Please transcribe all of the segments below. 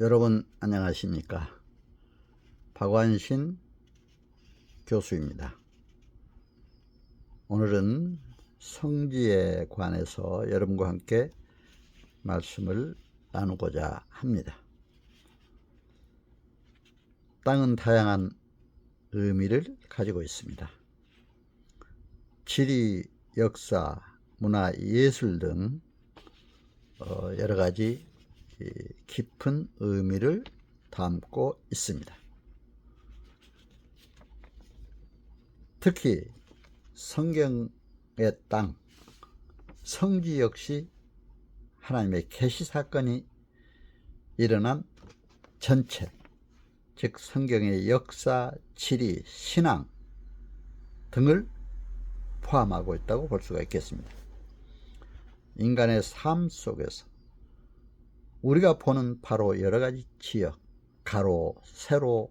여러분 안녕하십니까? 박완신 교수입니다. 오늘은 성지에 관해서 여러분과 함께 말씀을 나누고자 합니다. 땅은 다양한 의미를 가지고 있습니다. 지리, 역사, 문화, 예술 등 어, 여러 가지 이 깊은 의미를 담고 있습니다. 특히 성경의 땅, 성지 역시 하나님의 계시 사건이 일어난 전체, 즉 성경의 역사, 지리, 신앙 등을 포함하고 있다고 볼 수가 있겠습니다. 인간의 삶 속에서 우리가 보는 바로 여러 가지 지역, 가로, 세로,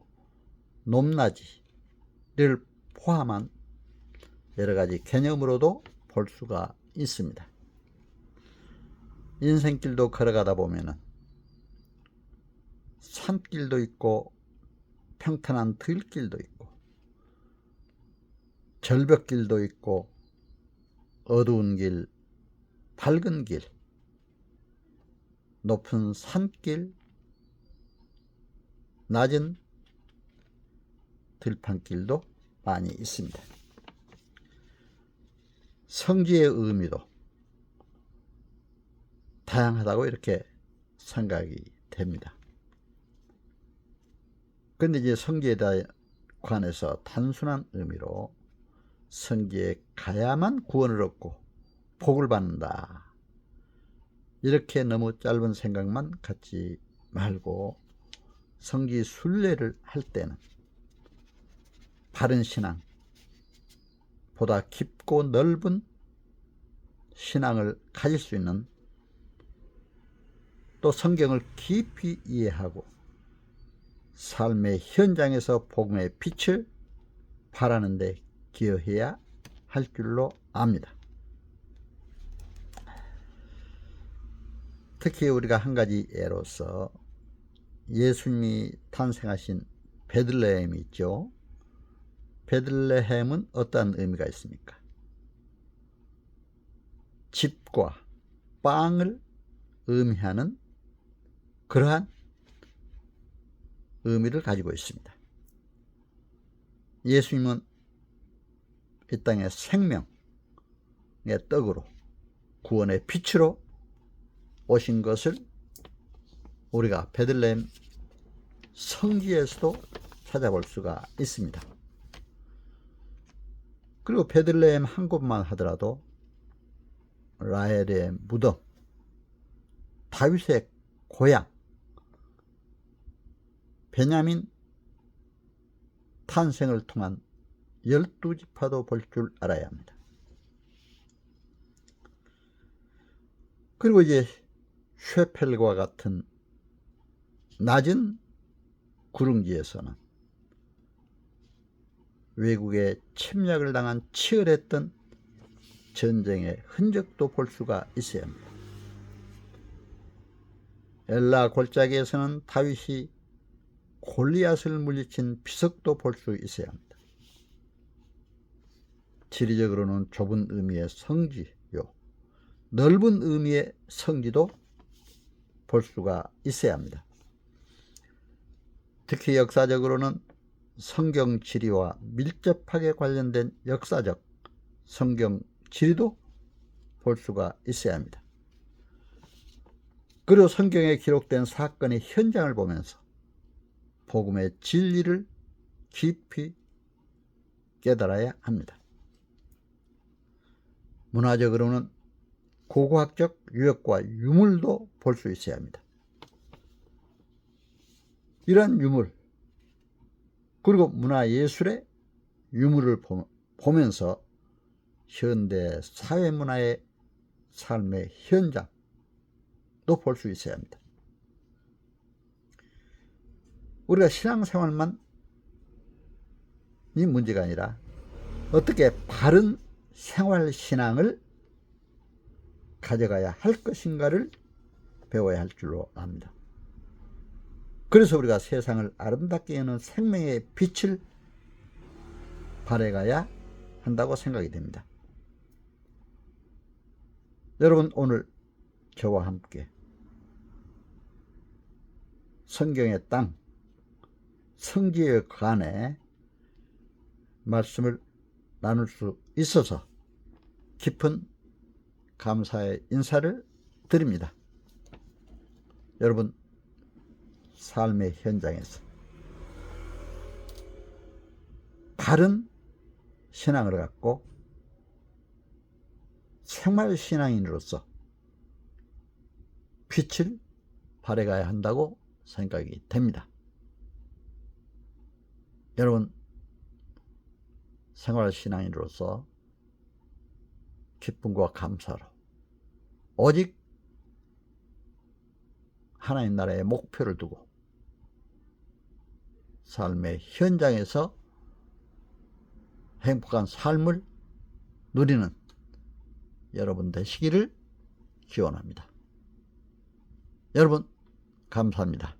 높낮이를 포함한 여러 가지 개념으로도 볼 수가 있습니다. 인생길도 걸어가다 보면은 산길도 있고 평탄한 들길도 있고 절벽길도 있고 어두운 길, 밝은 길, 높은 산길, 낮은 들판길도 많이 있습니다. 성지의 의미도 다양하다고 이렇게 생각이 됩니다. 그런데 이제 성지에 관해서 단순한 의미로 성지에 가야만 구원을 얻고 복을 받는다. 이렇게 너무 짧은 생각만 갖지 말고 성지 순례를 할 때는 바른 신앙, 보다 깊고 넓은 신앙을 가질 수 있는 또 성경을 깊이 이해하고 삶의 현장에서 복음의 빛을 발하는데 기여해야 할 줄로 압니다. 특히 우리가 한 가지 예로서 예수님이 탄생하신 베들레헴이 있죠. 베들레헴은 어떠한 의미가 있습니까? 집과 빵을 의미하는 그러한 의미를 가지고 있습니다. 예수님은 이 땅의 생명의 떡으로 구원의 빛으로 오신 것을 우리가 베들레헴 성지에서도 찾아볼 수가 있습니다. 그리고 베들레헴 한 곳만 하더라도 라헬의 무덤, 다윗의 고향, 베냐민 탄생을 통한 열두 지파도 볼 줄 알아야 합니다. 그리고 이제 쉐펠과 같은 낮은 구릉지에서는 외국의 침략을 당한 치열했던 전쟁의 흔적도 볼 수가 있어야 합니다. 엘라 골짜기에서는 다윗이 골리앗을 물리친 비석도 볼 수 있어야 합니다. 지리적으로는 좁은 의미의 성지요. 넓은 의미의 성지도 볼 수가 있어야 합니다. 특히 역사적으로는 성경 지리와 밀접하게 관련된 역사적 성경 지리도 볼 수가 있어야 합니다. 그리고 성경에 기록된 사건의 현장을 보면서 복음의 진리를 깊이 깨달아야 합니다. 문화적으로는 고고학적 유역과 유물도 볼 수 있어야 합니다. 이러한 유물, 그리고 문화예술의 유물을 보면서 현대 사회문화의 삶의 현장도 볼 수 있어야 합니다. 우리가 신앙생활만 이 문제가 아니라 어떻게 바른 생활신앙을 가져가야 할 것인가를 배워야 할 줄로 압니다. 그래서 우리가 세상을 아름답게 여는 생명의 빛을 발해가야 한다고 생각이 됩니다. 여러분 오늘 저와 함께 성경의 땅 성지의 간에 말씀을 나눌 수 있어서 깊은 감사의 인사를 드립니다. 여러분 삶의 현장에서 바른 신앙을 갖고 생활 신앙인으로서 빛을 발해가야 한다고 생각이 됩니다. 여러분 생활 신앙인으로서 기쁨과 감사로 오직 하나님 나라의 목표를 두고 삶의 현장에서 행복한 삶을 누리는 여러분 되시기를 기원합니다. 여러분 감사합니다.